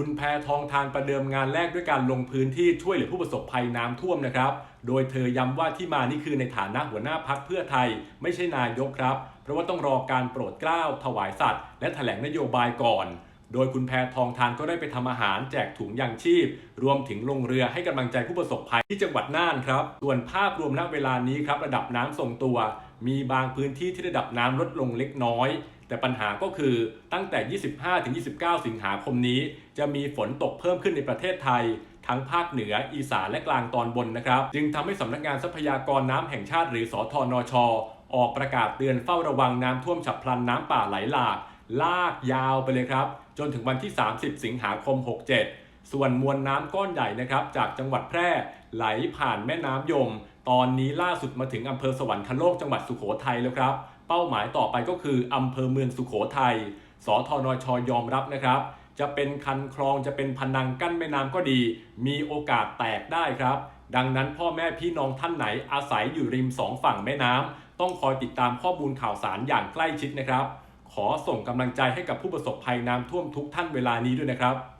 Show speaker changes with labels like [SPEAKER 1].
[SPEAKER 1] คุณแพทองทานประเดิมงานแรกด้วยการลงพื้นที่ช่วยเหลือผู้ประสบภัยน้ำท่วมนะครับ โดยเธอย้ำว่าที่มานี่คือในฐานะหัวหน้าพักเพื่อไทย ไม่ใช่นายกครับ เพราะว่าต้องรอการโปรดเกล้าถวายสัตว์ และแถลงนโยบายก่อน โดยคุณแพทองทานก็ได้ไปทำอาหารแจกถุงยางชีพ รวมถึงลงเรือให้กำลังใจผู้ประสบภัยที่จังหวัดน่านครับ ส่วนภาพรวมณเวลานี้ครับระดับน้ำทรงตัว มีบางพื้นที่ที่ระดับน้ำลดลงเล็กน้อย แต่ปัญหาก็คือตั้งแต่ 25-29 สิงหาคมนี้ จะมีฝนตกเพิ่มขึ้นในประเทศไทยทั้งภาคเหนือ อีสานและกลางตอนบนนะครับ จึงทำให้สำนักงานทรัพยากรน้ำแห่งชาติหรือสอทอนชออกประกาศเตือนเฝ้าระวังน้ำท่วมฉับพลันน้ำป่าไหลหลาก ลากยาวไปเลยครับ จนถึงวันที่ 30 สิงหาคม 67 ส่วนมวลน้ำก้อนใหญ่นะครับ จากจังหวัดแพร่ไหลผ่านแม่น้ำยม ตอนนี้ล่าสุดมาถึงอำเภอสวรรคโลกจังหวัดสุโขทัยแล้วครับ เป้าหมายต่อไปก็คืออำเภอเมืองสุโขทัยสทนชยอมรับนะครับ จะเป็นคันคลองจะเป็นพนังกั้นแม่น้ำก็ดี มีโอกาสแตกได้ครับ ดังนั้นพ่อแม่พี่น้องท่านไหนอาศัยอยู่ริมสองฝั่งแม่น้ำต้องคอยติดตามข้อมูลข่าวสารอย่างใกล้ชิดนะครับ ขอส่งกำลังใจให้กับผู้ประสบภัยน้ำท่วมทุกท่านเวลานี้ด้วยนะครับ